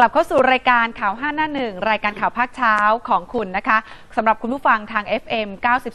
กลับเข้าสู่รายการข่าว5หน้าหนึ่งรายการข่าวภาคเช้าของคุณนะคะ สำหรับคุณผู้ฟังทาง FM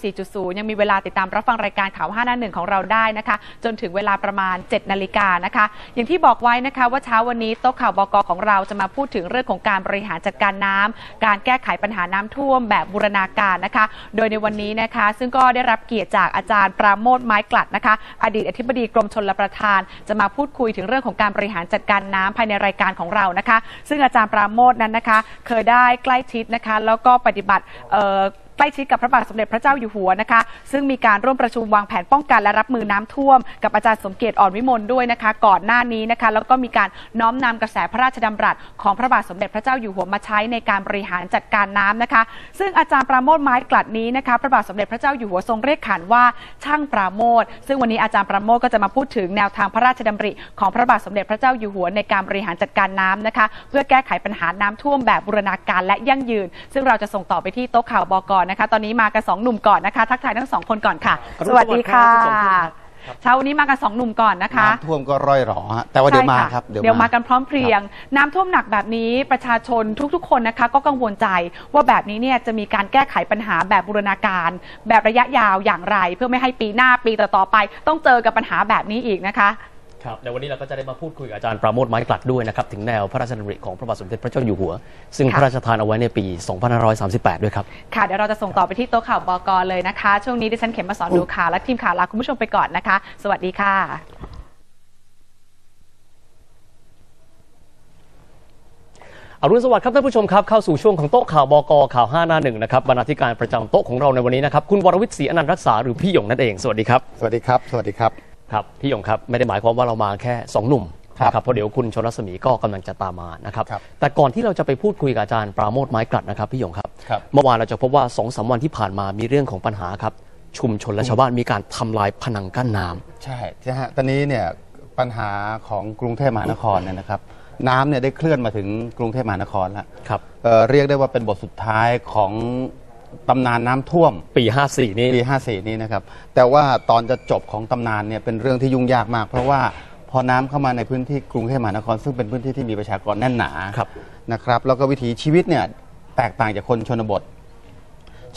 94.0 ยังมีเวลาติดตามรับฟังรายการข่าว 5 หน้าหนึ่งของเราได้นะคะ จนถึงเวลาประมาณ 7 นาฬิกานะคะ อย่างที่บอกไว้นะคะว่าเช้าวันนี้โต๊ะข่าวบกของเราจะมาพูดถึงเรื่องของการบริหารจัดการน้ำการแก้ไขปัญหาน้ำท่วมแบบบูรณาการนะคะ โดยในวันนี้นะคะ ซึ่งก็ได้รับเกียรติจากอาจารย์ปราโมทไม้กลัดนะคะ อดีตอธิบดีกรมชลประทาน จะมาพูดคุยถึงเรื่องของการบริหารจัดการน้ำภายในรายการของเรานะคะ ซึ่งอาจารย์ปราโมทนั้นนะคะ เคยได้ใกล้ชิดนะคะ แล้วก็ปฏิบัติเอ่อ uh, ใกล้ชิดกับพระบาทสมเด็จพระเจ้าอยู่หัวนะคะ ซึ่งมีการร่วมประชุมวางแผนป้องกันและรับมือน้ำท่วม กับอาจารย์สมเกียรติอ่อนวิมลด้วยนะคะ ก่อนหน้านี้นะคะ แล้วก็มีการน้อมนำกระแสพระราชดำรัส ของพระบาทสมเด็จพระเจ้าอยู่หัวมาใช้ในการบริหารจัดการน้ำนะคะ ซึ่งอาจารย์ปราโมทไม้กลัดนี้นะคะพระบาทสมเด็จพระเจ้าอยู่หัวทรงเรียกขานว่าช่างปราโมทซึ่งวันนี้อาจารย์ปราโมทก็จะมาพูดถึงแนวทางพระราชดำริ ของพระบาทสมเด็จพระเจ้าอยู่หัวในการบริหารจัดการน้ำนะคะ เพื่อแก้ไขปัญหาน้ำท่วมแบบบูรณาการและยั่งยืน ซึ่งเราจะส่งต่อไปที่โต๊ะข่าวบกนะคะ ตอนนี้มากันสองหนุ่มก่อนนะคะ ทักทายทั้งสองคนก่อนค่ะอรุณสวัสดีค่ะสวัสดีครับเช้าวันนี้มากันสองหนุ่มก่อนนะคะน้ำท่วมก็ร่อยหรอฮะแต่ว่าเดี๋ยวมาใช่ะครับเดี๋ยวมากันพร้อมเพรียง น้ำท่วมหนักแบบนี้ประชาชนทุก ๆ คนนะคะ ก็กังวลใจว่าแบบนี้เนี่ยจะมีการแก้ไขปัญหาแบบบูรณาการ แบบระยะยาวอย่างไร เพื่อไม่ให้ปีหน้าปีต่อๆไป ต้องเจอกับปัญหาแบบนี้อีกนะคะ ครับในวันนี้เราก็จะได้มาพูดคุยกับอาจารย์ปราโมทไม้กลัดด้วยนะครับ ถึงแนวพระราชดำริของพระบาทสมเด็จพระเจ้าอยู่หัว ซึ่งค่ะพระราชทานเอาไว้ในปี 2538 ด้วยครับ ค่ะเดี๋ยวเราจะส่งต่อไปที่โต๊ะข่าวบกเลยนะคะ ช่วงนี้ดิฉันเข็มมาสอนดูข่าวและทีมข่าวลาคุณผู้ชมไปก่อนนะคะ สวัสดีค่ะอรุณสวัสดิ์ครับท่านผู้ชมครับเข้าสู่ช่วงของโต๊ะข่าวบกข่าว 5 หน้าหนึ่งนะครับบรรณาธิการประจำโต๊ะของเราในวันนี้นะครับคุณวรวิทย์ศรีอนันต์รักษาหรือพี่หยงนั่นเองสวัสดีครับ สวัสดีครับ สวัสดีครับ ครับพี่หยงครับไม่ได้หมายความว่าเรามาแค่สองหนุ่มครับนะครับเพราะเดี๋ยวคุณชนรัศมีก็กำลังจะตามมานะครับครับแต่ก่อนที่เราจะไปพูดคุยกับอาจารย์ปราโมทไม้กลัดนะครับพี่หยงครับ ครับ เมื่อวานเราจะพบว่าสองสามวันที่ผ่านมามีเรื่องของปัญหาครับ ชุมชนและชาวบ้านมีการทำลายผนังกั้นน้ำ ใช่ใช่ฮะตอนนี้เนี่ยปัญหาของกรุงเทพมหานครเนี่ยนะครับน้ำเนี่ยได้เคลื่อนมาถึงกรุงเทพมหานครแล้วครับ เอ่อเรียกได้ว่าเป็นบทสุดท้ายของ ตำนานน้ำท่วมปี 54 นี่ปี 54 นี้นะครับ แต่ว่าตอนจะจบของตำนานเนี่ยเป็นเรื่องที่ยุ่งยากมาก เพราะว่าพอน้ำเข้ามาในพื้นที่กรุงเทพมหานคร ซึ่งเป็นพื้นที่ที่มีประชากรแน่นหนาครับ นะครับ แล้วก็วิถีชีวิตเนี่ยแตกต่างจากคนชนบท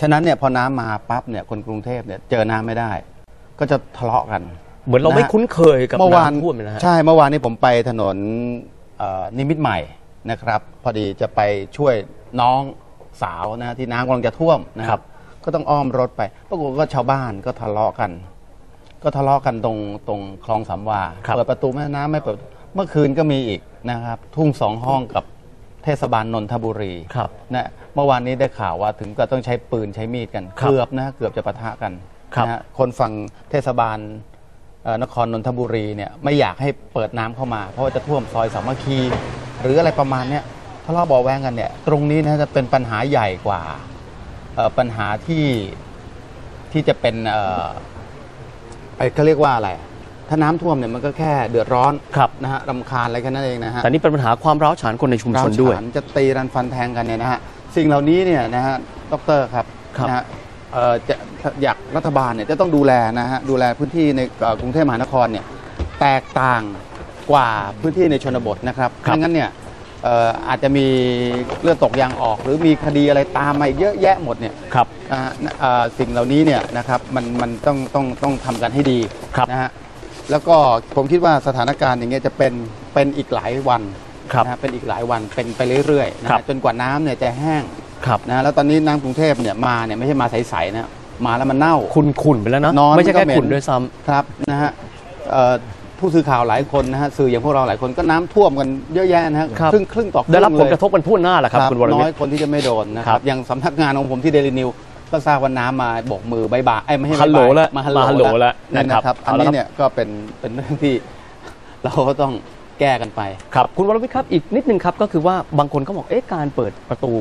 ฉะนั้นเนี่ยพอน้ำมาปั๊บเนี่ยคนกรุงเทพเนี่ยเจอน้ำไม่ได้ ก็จะทะเลาะกัน เหมือนเราไม่นะฮะคุ้นเคยกับเมื่อวานน้ำท่วมเลยนะฮะ ใช่เมื่อวานนี้ผมไปถนนเอ่อนิมิตรใหม่นะครับ พอดีจะไปช่วยน้อง สาวนะที่น้ำกำลังจะท่วมนะคครัรับบก็ต้องอ้อมรถไปปรากฏว่าชาวบ้านก็ทะเลาะกัน ก็ทะเลาะกันตรงตรงคลองสามวาครับเปิดประตูแม่น้ำไม่เปิดเมื่อคืนก็มีอีกนะครับ ทุ่งสองห้องกับเทศบาลนนทบุรีครับนะเมื่อวานนี้ได้ข่าวว่าถึงก็ต้องใช้ปืนใช้มีดกันครับเกือบนะเกือบจะปะทะกันครับนะฮะคนฝั่งเทศบาลเอ่อนครนนทบุรีเนี่ยไม่อยากให้เปิดน้ำเข้ามา เพราะว่าจะท่วมซอยสามัคคี หรืออะไรประมาณเนี้ย ทะเลาะเบาะแวงกันเนี่ย ตรงนี้นะจะเป็นปัญหาใหญ่กว่าเอ่อปัญหาที่ที่จะเป็นเอ่อไอ้เขาเรียกว่าอะไร ถ้าน้ำท่วมเนี่ยมันก็แค่เดือดร้อนครับนะฮะรำคาญอะไรแค่นั้นเองนะฮะแต่นี่เป็นปัญหาความร้าวฉานคนในชุมชนด้วยร้าฉานจะตีรันฟันแทงกันเนี่ยนะฮะสิ่งเหล่านี้เนี่ยนะฮะดอกเตอรครับครับนะฮะเอ่อจะอยากรัฐบาลเนี่ยจะต้องดูแลนะฮะดูแลพื้นที่ในเอ่อกรุงเทพมหานครเนี่ยแตกต่างกว่าพื้นที่ในชนบทนะครับครับไม่งั้นเนี่ยเอ่ออาจจะมีเลือดตกยางออก หรือมีคดีอะไรตามมาอีกเยอะแยะหมดเนี่ยครับนะฮะเอ่อสิ่งเหล่านี้เนี่ยนะครับมันมันต้องต้องต้องทำกันให้ดีครับนะฮะแล้วก็ผมคิดว่าสถานการณ์อย่างเงี้ยจะเป็นเป็นอีกหลายวันครับนะฮะเป็นอีกหลายวันเป็นไปเรื่อยๆนะครัฮะบจนกว่าน้ำเนี่ยจะแห้งครับนะแล้วตอนนี้น้ำกรุงเทพเนี่ยมาเนี่ยไม่ใช่มาใสๆนะมาแล้วมันเน่า คุณขุ่นไปแล้วนะนอนไม่ใช่แค่ก็เหม็นขุ่นด้วยซ้ำครับนะฮะเอ่อ ผู้สื่อข่าวหลายคนนะฮะสื่ออย่างพวกเราหลายคนก็น้ำท่วมกันเยอะแยะนะฮะครับ ครึ่งครึ่งต่อครึ่งได้รับผลเลยกระทบกันทั่วหน้าแหละครับคุณวรน้วิอทยย์ คนที่จะไม่โดนนะคครัรับบ อย่างสำนักงานของผมที่เดลินิวก็ทราบว่าน้ำมาโบกมือบายบายไอ้ยไม่ให้ฮัลโหลบ๊ายบายแล้วมาฮัลโหลมาฮัลโหลแล้วนั่นนะครับนะครับอันเอาละนี้ครับ เนี่ยก็เป็นเป็นเรื่องที่ เราก็ต้องแก้กันไป ครับคุณวรวิทย์ครับอีกนิดนึงครับก็คือว่าบางคนก็บอกเอ๊ะการเปิดประตู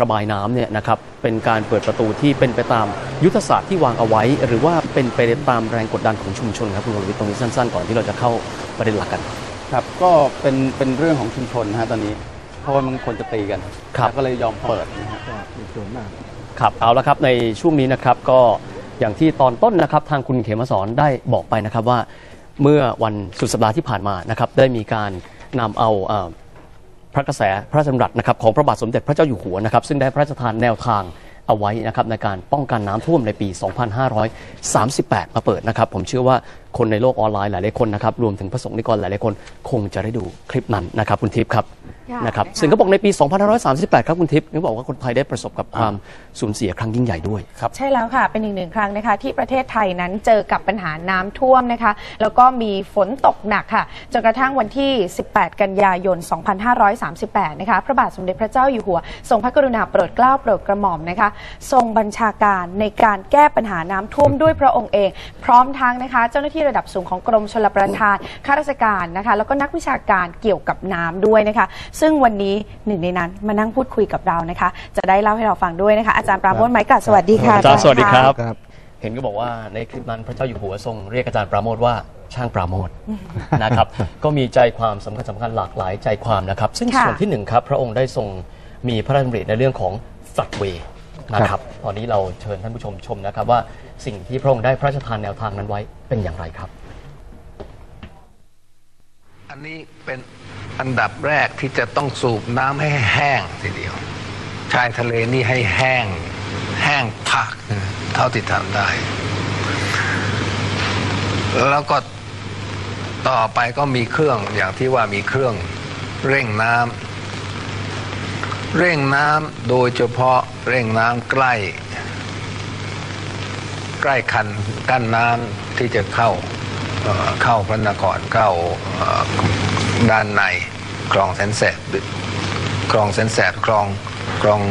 ระบายน้ำเนี่ยนะครับเป็นการเปิดประตูที่เป็นไปตามยุทธศาสตร์ที่วางเอาไว้ หรือว่าเป็นไปตามแรงกดดันของชุมชนครับคุณวรวิทย์ตรงนี้สั้นๆ ก่อนที่เราจะเข้าประเด็นหลักกัน ครับก็เป็นเป็นเรื่องของชุมชนนะฮะตอนนี้เพราะว่ามันคนจะตีกันครับแล้วก็เลยยอมเปิดนะฮะครับเอาละครับในช่วงนี้นะครับก็อย่างที่ตอนต้นนะครับทางคุณเขมสอนได้บอกไปนะครับว่าเมื่อวันสุดสัปดาห์ที่ผ่านมานะครับได้มีการนำเอาเอ่อ พระกระแสพระราชดำรัสนะครับของพระบาทสมเด็จพระเจ้าอยู่หัวนะครับซึ่งได้พระราชทานแนวทางเอาไว้นะครับในการป้องกันน้ำท่วมในปี 2538 มาเปิดนะครับ ผมเชื่อว่า คนในโลกออนไลน์หลายๆคนนะครับรวมถึงพระสงฆ์นิกรหลายๆคนคงจะได้ดูคลิปนั้นนะครับคุณทิพย์ครับค่ะนะครับนะคะซึ่งเขาบอกในปี 2538 ครับคุณทิพย์เขาบอกว่าคนไทยได้ประสบกับความสูญเสียครั้งยิ่งใหญ่ด้วยใช่แล้วค่ะ เป็นอีกหนึ่งครั้งนะคะที่ประเทศไทยนั้นเจอกับปัญหาน้ำท่วมนะคะ แล้วก็มีฝนตกหนักค่ะจนกระทั่งวันที่ 18 กันยายน 2538 นะคะพระบาทสมเด็จพระเจ้าอยู่หัว ทรงพระกรุณาโปรดเกล้าโปรดกระหม่อมนะคะ ทรงบัญชาการในการแก้ปัญหาน้ำท่วมด้วยพระองค์เอง พร้อมทั้งนะคะ เจ้าหน้าที่ระดับสูงของกรมชลประทานข้าราชการนะคะ แล้วก็นักวิชาการเกี่ยวกับน้ำด้วยนะคะ ซึ่งวันนี้หนึ่งในนั้นมานั่งพูดคุยกับเรานะคะ จะได้เล่าให้เราฟังด้วยนะคะ อาจารย์ปราโมทไม้กัดสวัสดีค่ะอาจารย์สวัสดีครับ ครับ เห็นก็บอกว่าในคลิปนั้นพระเจ้าอยู่หัวทรงเรียกอาจารย์ปราโมทว่าช่างปราโมทนะครับ ก็มีใจความสำคัญสำคัญหลากหลายใจความนะครับ ซึ่งค่ะ ส่วนที่หนึ่งครับพระองค์ได้ทรงมีพระราชดำริในเรื่องของฝัดเว นะครับ ตอนนี้เราเชิญท่านผู้ชมชมนะครับ ว่าสิ่งที่พระองค์ได้พระราชทานแนวทางนั้นไว้เป็นอย่างไรครับ อันนี้เป็นอันดับแรกที่จะต้องสูบน้ำให้แห้งทีเดียว ชายทะเลนี่ให้แห้งแห้งพักนะเท่าที่ทำได้ แล้วก็ต่อไปก็มีเครื่องอย่างที่ว่ามีเครื่องเร่งน้ำ เร่งน้ำโดยเฉพาะเร่งน้ำใกล้ ใกล้คันกั้นน้ำที่จะเข้าเข้าพระนครเข้าด้านในคลองแสนแสบคลองแสนแสบคลองคลอง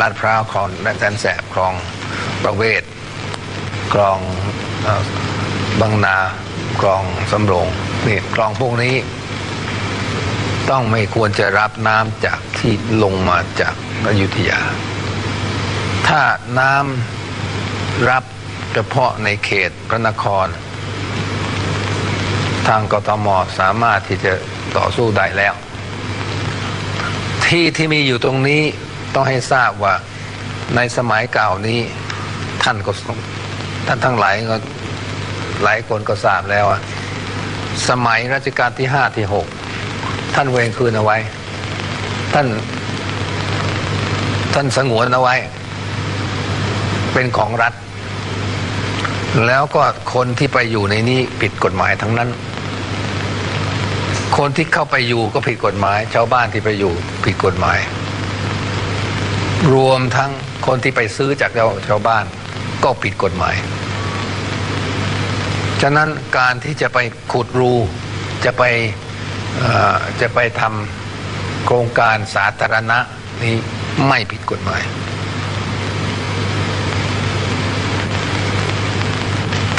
ลาดพร้าวคลองแสนแสบคลองประเวศคลองบางนาคลองสำโรงนี่คลองพวกนี้ ต้องไม่ควรจะรับน้ำจากที่ลงมาจากอยุธยา ถ้าน้ำรับเฉพาะในเขตพระนคร ทางกทมสามารถที่จะต่อสู้ได้แล้ว ที่ที่มีอยู่ตรงนี้ต้องให้ทราบว่าในสมัยเก่านี้ท่านก็ท่านทั้งหลายก็หลายคนก็ทราบแล้วอะสมัยรัชกาลที่ห้าที่หก ท่านเวงคืนเอาไว้ ท่าน ท่านสงวนเอาไว้ เป็นของรัฐ แล้วก็คนที่ไปอยู่ในนี้ผิดกฎหมายทั้งนั้น คนที่เข้าไปอยู่ก็ผิดกฎหมาย ชาวบ้านที่ไปอยู่ผิดกฎหมาย รวมทั้งคนที่ไปซื้อจากชาวชาวบ้านก็ผิดกฎหมาย ฉะนั้นการที่จะไปขุดรูจะไป จะไปทำโครงการสาธารณะนี้ไม่ผิดกฎหมาย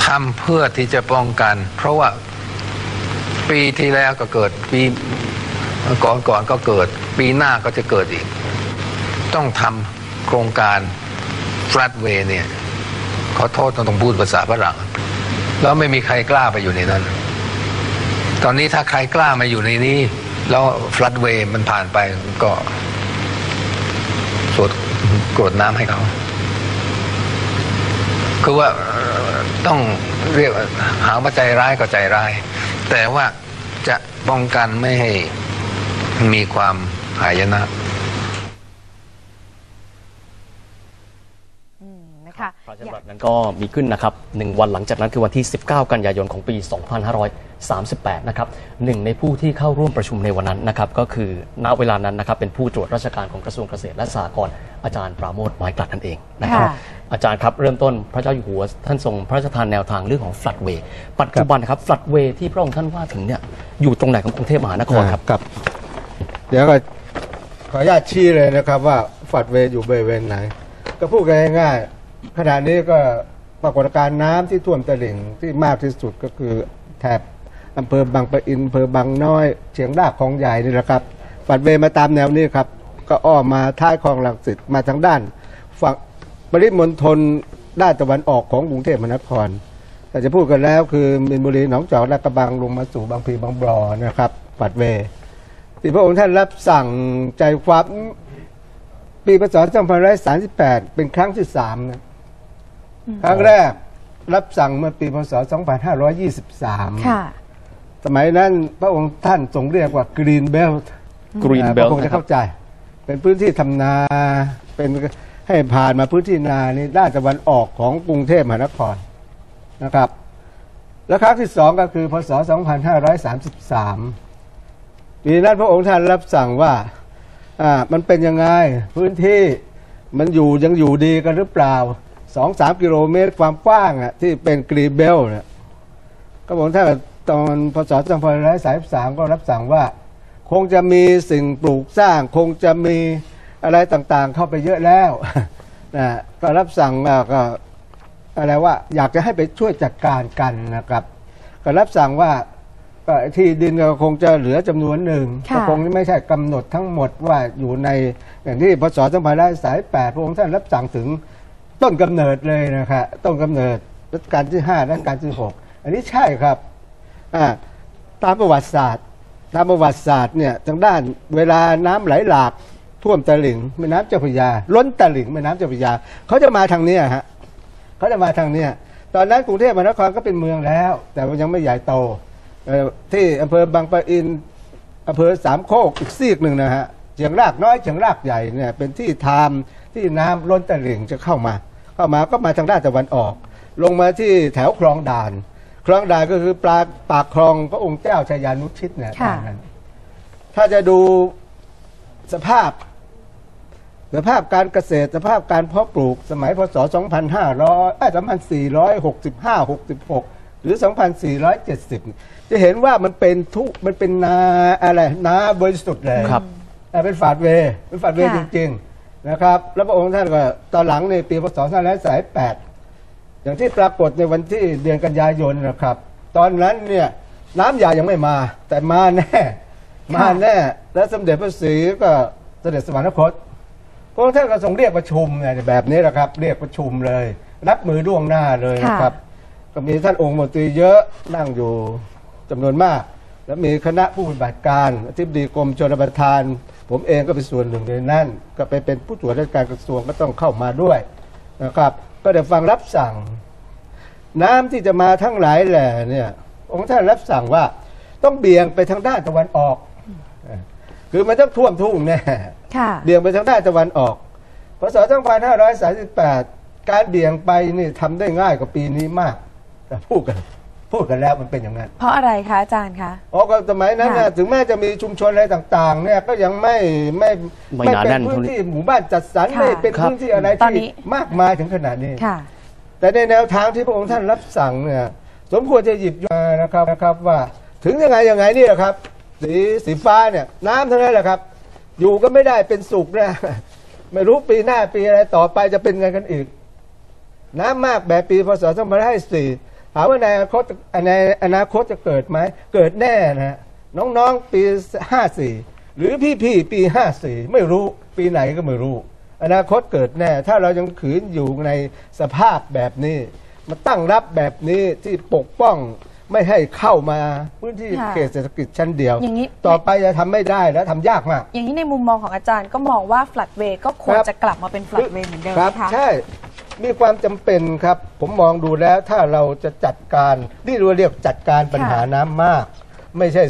ทำเพื่อที่จะป้องกัน เพราะว่าปีที่แล้วก็เกิดปีก่อนก่อนก็เกิด ปีหน้าก็จะเกิดอีก ต้องทำโครงการฟลัดเวย์เนี่ย ขอโทษต้องพูดภาษาฝรั่งแล้วไม่มีใครกล้าไปอยู่ในนั้น ตอนนี้ถ้าใครกล้ามาอยู่ในนี้ แล้วฟลัดเวย์มันผ่านไปก็สวดกรวดน้ำให้เขา คือว่าต้องเรียกหาว่าใจร้ายก็ใจร้าย แต่ว่าจะป้องกันไม่ให้มีความหายนะ นะคะพระราชดำรัสนั้นก็มีขึ้นนะครับหนึ่งวันหลังจากนั้นคือวันที่ 19 กันยายนของปี 2538 นะครับหนึ่งในผู้ที่เข้าร่วมประชุมในวันนั้นนะครับ ก็คือณเวลานั้นนะครับ เป็นผู้ตรวจราชการของกระทรวงเกษตรและสหกรณ์อาจารย์ปราโมทไม้กลัดนั่นเองนะครับค่ะอาจารย์ครับ เริ่มต้นพระเจ้าอยู่หัวท่านทรงพระราชทานแนวทางเรื่องของฟลัดเวย์ปัจจุบันนะครับฟลัดเวย์ที่พระองค์ท่านว่าถึงเนี่ยอยู่ตรงไหนของกรุงเทพมหานครครับครับเดี๋ยวก็ขออนุญาตชี้เลยนะครับว่าฝัดเวย์อยู่บริเวณไหน ก็พูดกันง่ายๆ ขณะนี้ก็ปรากฏการณ์น้ำที่ท่วมตลิ่งที่มากที่สุดก็คือแถบอำเภอบางปะอินอำเภอบางน้อยเชียงรากคลองใหญ่นี่แหละครับฝัดเวมาตามแนวนี้ครับ ก็อ้อมมาท้ายคลองหลังสิตมาทางด้านฝั่งปริมณฑลด้านตะวันออกของกรุงเทพมหานครแต่จะพูดกันแล้วคือมินบุรีหนองจอกและกระบังลงมาสู่บางพีบางบรอนะครับปัดเวที่พระองค์ท่านรับสั่งใจความปีพศ2538 เป็นครั้งที่สามนะ ครั้งแรกรับสั่งเมื่อปีพศ 2523 ค่ะ สมัยนั้นพระองค์ท่านทรงเรียกว่า Green Belt Green อ่า Belt ก็คงจะเข้าใจ เป็นพื้นที่ทำนาเป็นให้ผ่านมาพื้นที่นานี้ด้านตะวันออกของกรุงเทพมหานครนะครับ แล้วครั้งที่สองก็คือพศ 2533 ปีนั้นพระองค์ท่านรับสั่งว่าอ่ามันเป็นยังไงพื้นที่มันอยู่ยังอยู่ดีกันหรือเปล่า สองสามกิโลเมตรความกว้างอะที่เป็นกรีเบลเนี่ยก็บอกท่านตอนพศ2533ก็รับสั่งว่า คงจะมีสิ่งปลูกสร้าง คงจะมีอะไรต่างๆ เข้าไปเยอะแล้วนะก็รับสั่งอ่าก็อะไรว่าอยากจะให้ไปช่วยจัดการกันนะครับ ก็รับสั่งว่าก็ที่ดินก็คงจะเหลือจำนวนหนึ่งค่ะก็คงไม่ใช่กำหนดทั้งหมดว่าอยู่ในอย่างที่พศ2538พระองค์ท่านรับสั่งถึง ต้นกำเนิดเลยนะครับต้นกำเนิดรัชกาลที่5รัชกาลที่6อันนี้ใช่ครับอ่าตามประวัติศาสตร์ ตามประวัติศาสตร์เนี่ยทางด้านเวลาน้ำไหลหลากท่วมตะลิ่งแม่น้ำเจ้าพระยา ล้นตะลิ่งแม่น้ำเจ้าพระยาเขาจะมาทางเนี้ยฮะเขาจะมาทางเนี้ยตอนนั้นกรุงเทพมหานครก็เป็นเมืองแล้ว แต่ยังไม่ใหญ่โตเอ่อที่อำเภอบางปะอินอำเภอสามโคกอีกซีกหนึ่งนะฮะเฉียงรากน้อยเฉียงรากใหญ่เนี่ยเป็นที่ทามที่น้ำล้นตะลิ่งจะเข้ามา เข้ามาก็มาทางด้านตะวันออก ลงมาที่แถวคลองด่าน คลองด่านก็คือปลาปากคลองพระองค์เจ้าชายานุชิตเนี่ยค่ะด้านนั้นถ้าจะดูสภาพ สภาพการเกษตรสภาพการเพาะปลูกสมัยพศ 2500เอ้ย2465 66 หรือ 2470 จะเห็นว่ามันเป็นทุกมันเป็นนาอะไรนาบริสุทธิ์เลยครับอ่าเป็นฝาดเวย์เป็นฝาดเวย์จค่ะริงๆ นะครับ แล้วพระองค์ท่านก็ตอนหลังในปีพศ2538อย่างที่ปรากฏในวันที่เดือนกันยายนนะครับ ตอนนั้นเนี่ยน้ำยายังไม่มา แต่มาแน่ มาแน่ แล้วสมเด็จพระศรีก็เสด็จสวรรคตพระองค์ท่านก็ทรงเรียกประชุมเนี่ยแบบนี้แหละครับ เรียกประชุมเลย รับมือล่วงหน้าเลยนะครับ ก็มีท่านองค์มนตรีเยอะนั่งอยู่จำนวนมาก แล้วมีคณะผู้ปฏิบัติการอธิบดีกรมชลประทาน ผมเองก็เป็นส่วนหนึ่งในนั้น ก็ไปเป็นผู้ตรวจราชการกระทรวงก็ต้องเข้ามาด้วยนะครับ ก็ได้ฟังรับสั่ง น้ำที่จะมาทั้งหลายแหล่เนี่ยองค์ท่านรับสั่งว่าต้องเบี่ยงไปทางด้านตะวันออก คือมันต้องท่วมทุ่งแน่ค่ะเบี่ยงไปทางด้านตะวันออกพศ2538 การเบี่ยงไปนี่ทำได้ง่ายกว่าปีนี้มากแต่พูดกัน พูดกันแล้วมันเป็นอย่างนั้น เพราะอะไรคะอาจารย์คะ อ๋อก็สมัยนั้นนะค่ะถึงแม้จะมีชุมชนอะไรต่างๆ เนี่ยก็ยังไม่ไม่ไม่หนาเป็แน่นนพื้นเท่านี้ที่หมู่บ้านจัดสรรค่ะไม่เป็นครับพื้นที่อะไรตอนที่นี้ มากมายถึงขนาดนี้ ค่ะ แต่ในแนวทางที่พระองค์ท่านรับสั่งเนี่ยสมควรจะหยิบยกมานะครับนะครับว่าถึงยังไงยังไงนี่แหละครับ สีสีฟ้าเนี่ยน้ำเท่านั้นแหละครับ อยู่ก็ไม่ได้เป็นสุขนะ ไม่รู้ปีหน้าปีอะไรต่อไปจะเป็นไงกันอีก น้ำมากแบบปีพศ2504 ถามว่าในอนาคตในอนาคตจะเกิดไหมเกิดแน่นะน้องๆปี 54 หรือพี่ๆปี 54 ไม่รู้ปีไหนก็ไม่รู้ อนาคตเกิดแน่ ถ้าเรายังขืนอยู่ในสภาพแบบนี้ มาตั้งรับแบบนี้ที่ปกป้องไม่ให้เข้ามาพื้นที่ค่ะเขตเศรษฐกิจชั้นเดียวอย่างนี้ต่อไปจะทำไม่ได้แล้วทำยากมาก อย่างนี้ในมุมมองของอาจารย์ก็มองว่าฟลัดเวย์ก็ควรครับจะกลับมาเป็นฟลัดเวย์เหมือนเดิมครับนะคะใช่ มีความจำเป็นครับ ผมมองดูแล้วถ้าเราจะจัดการนี่เราเรียกจัดการปัญหาน้ำมาก ไม่ใช่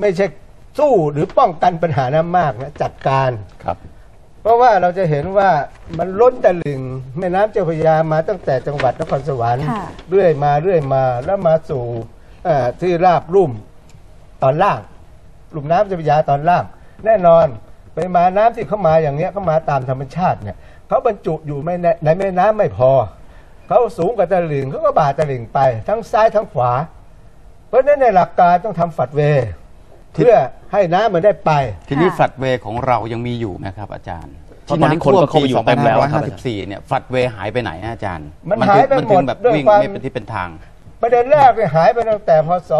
ไม่ใช่สู้หรือป้องกันปัญหาน้ำมากนะจัดการ ครับ เพราะว่าเราจะเห็นว่ามันล้นตลิ่งแม่น้ำเจ้าพระยามาตั้งแต่จังหวัดนครสวรรค์ค่ะ เรื่อยมาเรื่อยมาแล้วมาสู่เอ่อที่ราบลุ่มตอนล่าง ลุ่มน้ำเจ้าพระยาตอนล่าง แน่นอนปริมาณน้ำที่เข้ามาอย่างเนี้ยเข้ามาตามธรรมชาติเนี่ย เขาบรรจุอยู่ไม่ในในแม่น้ำไม่พอ เขาสูงกว่าตลิ่งเขาก็บาดตลิ่งไป ทั้งซ้ายทั้งขวา เพราะฉะนั้นในหลักการต้องทำฝัดเวย์ที่เพื่อให้น้ำมันได้ไป ทีนี้ค่ะฝัดเวย์ของเรายังมีอยู่นะครับ อาจารย์เพราะตอนนี้คนก็เข้าไปอยู่เต็มแล้วครับ2554 เนี่ยฝัดเวย์หายไปไหนฮะอาจารย์ มันหายไปมันถึงหมดแบบด้วยวิ่งความไม่เป็นที่เป็นทาง ประเด็นแรกเนี่ยหายไปตั้งแต่พศ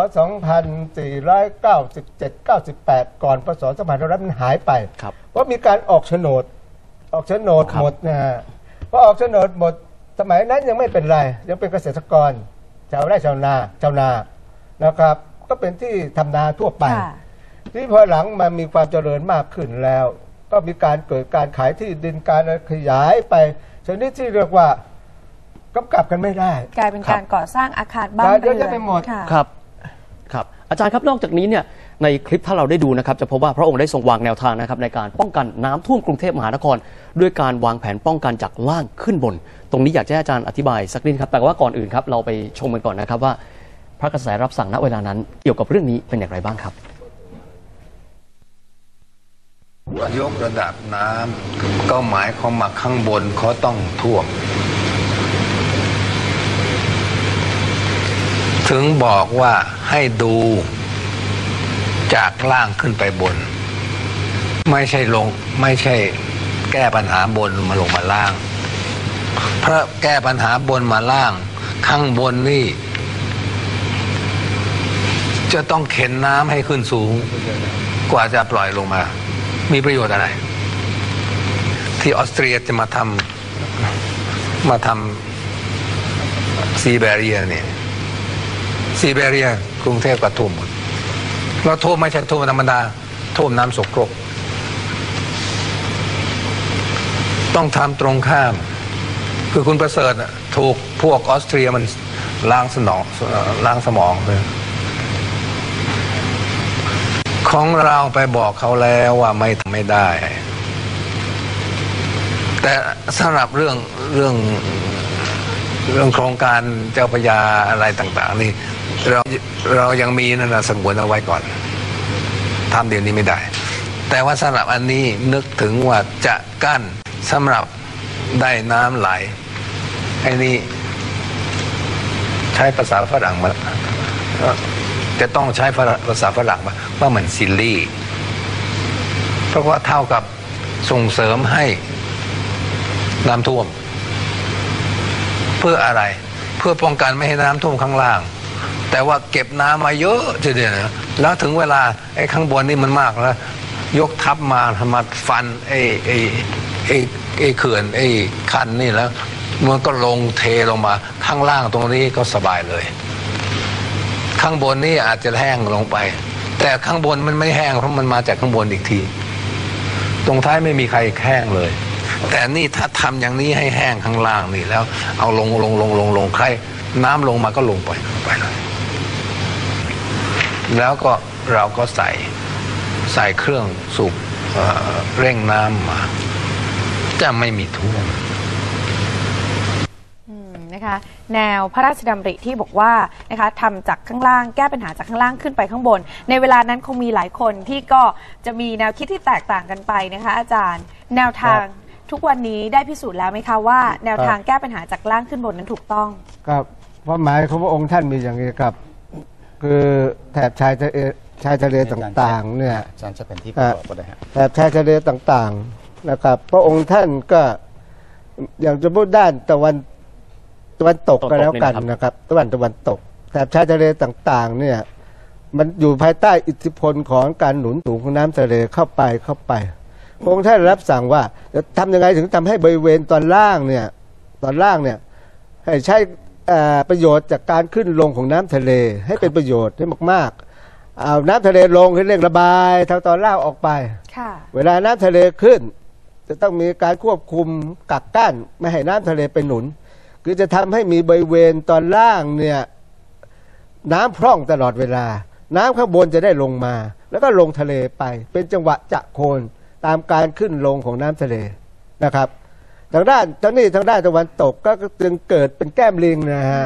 2497 98 ก่อนพศ2500มันหายไปครับเพราะมีการออกโฉนด ออกโฉนดครับ หมดนะฮะพอออกโฉนดหมดสมัยนั้นยังไม่เป็นไร ยังเป็นเกษตรกร ชาวไร่ชาวนาชาวนานะครับ ก็เป็นที่ทำนาทั่วไป ค่ะ ที่พอหลังมามีความเจริญมากขึ้นแล้ว ก็มีการเกิดการขายที่ดินการขยายไปชนิดที่เรียกว่ากำกับกันไม่ได้ กลายเป็นครับ การก่อสร้างอาคารบ้านเยเรือะอนแยะไปหมด ค่ะ ครับ ครับ อาจารย์ครับ นอกจากนี้เนี่ย ในคลิปถ้าเราได้ดูนะครับจะพบว่าพระองค์ได้ทรงวางแนวทางนะครับในการป้องกันน้ำท่วมกรุงเทพมหานคร ด้วยการวางแผนป้องกันจากล่างขึ้นบน ตรงนี้อยากจะให้อาจารย์อธิบายสักนิดครับแต่ว่าก่อนอื่นครับเราไปชมกันก่อนนะครับว่า พระกระแสรับสั่งณเวลานั้น เกี่ยวกับเรื่องนี้เป็นอย่างไรบ้างครับยกระดับน้ำก็หมายความว่าข้างบนเขาต้องท่วม ถึงบอกว่าให้ดู จากล่างขึ้นไปบน ไม่ใช่ลงไม่ใช่แก้ปัญหาบนมาลงมาล่าง เพราะแก้ปัญหาบนมาล่าง ข้างบนนี่ จะต้องเข็นน้ำให้ขึ้นสูง กว่าจะปล่อยลงมา มีประโยชน์อะไร ที่ออสเตรียจะมาทำมาทำซีเบเรียเนี่ยซีเบเรียกรุงเทพก็ท่มหมด เราท่วมไม่ใช่ท่วมธรรมดาท่วมน้ำสกปรกต้องทำตรงข้าม คือคุณประเสริฐถูกพวกออสเตรียมันล้างสนองล้างสมองเลยของเราไปบอกเขาแล้วว่าไม่ทำไม่ได้ แต่สำหรับเรื่องเรื่องเรื่องโครงการเจ้าพยาอะไรต่าง ๆ นี่ เราเรายังมีนั่นนะสงวนเอาไว้ก่อนทำเดี๋ยวนี้ไม่ได้ แต่ว่าสำหรับอันนี้นึกถึงว่าจะกั้นสำหรับได้น้ำไหลไอ้นี่ใช้ภาษาฝรั่งมาจะต้องใช้ภาษาฝรั่งว่าว่าเหมือนซิลลี่เพราะว่าเท่ากับส่งเสริมให้น้ำท่วม เพื่ออะไร เพื่อป้องกันไม่ให้น้ำท่วมข้างล่าง แต่ว่าเก็บน้ำมาเยอะทีเดียวแล้วถึงเวลาไอ้ข้างบนนี่มันมากแล้ว ยกทัพมาทำมาฟันไอ้ไอ้ไอ้ไอ้เขื่อนไอ้คันนี่แล้ว มันก็ลงเทลงมาข้างล่างตรงนี้ก็สบายเลย ข้างบนนี่อาจจะแห้งลงไป แต่ข้างบนมันไม่แห้งเพราะมันมาจากข้างบนอีกที ตรงท้ายไม่มีใครแห้งเลย แต่นี่ถ้าทำอย่างนี้ให้แห้งข้างล่างนี่แล้ว เอาลงลงลงลงลงใครน้ำลงมาก็ลงไปลงไปเลย แล้วก็เราก็ใส่ใส่เครื่องสูบเอ่อเร่งน้ำมา จะไม่มีท่วมอืมนะคะแนวพระราชดำริที่บอกว่านะคะทำจากข้างล่างแก้ปัญหาจากข้างล่างขึ้นไปข้างบน ในเวลานั้นคงมีหลายคนที่ก็จะมีแนวคิดที่แตกต่างกันไปนะคะ อาจารย์ แนวทางทุกวันนี้ได้พิสูจน์แล้วไหมคะว่า แนวทางแก้ปัญหาจากล่างขึ้นบนนั้นถูกต้องครับความหมายของพระองค์ท่านมีอย่างนี้ครับ คือแถบชายทะเลชายทะเลต่างๆเนี่ยอาจารย์จะเป็นที่ประกอบก็ได้ฮะแถบชายทะเลต่างๆนะครับ พระองค์ท่านก็อย่างจะพูดด้านตะวันตะวันตกก็แล้วกันนะครับตะวันตะวันตกแถบชายทะเลต่างๆ เนี่ย มันอยู่ภายใต้อิทธิพลของการหนุนสูงของน้ำทะเลเข้าไปเข้าไปพระองค์ท่านรับสั่งว่าจะทำยังไงถึงทำให้บริเวณตอนล่างเนี่ย ตอนล่างเนี่ยให้ใช้เอ่อ ประโยชน์จากการขึ้นลงของน้ำทะเล ให้เป็นประโยชน์ให้มากๆเอาน้ำทะเลลงให้เร่งระบายทางตอนล่างออกไปค่ะเวลาน้ำทะเลขึ้น จะต้องมีการควบคุมกักกั้นไม่ให้น้ำทะเลไปหนุน คือจะทำให้มีบริเวณตอนล่างเนี่ยน้ำพร่องตลอดเวลา น้ำข้างบนจะได้ลงมา แล้วก็ลงทะเลไป เป็นจังหวะจะโคนตามการขึ้นลงของน้ำทะเลนะครับ ทางด้านทางนี้ทางด้านตะวันตกก็จึงเกิดเป็นแก้มลิงนะฮะ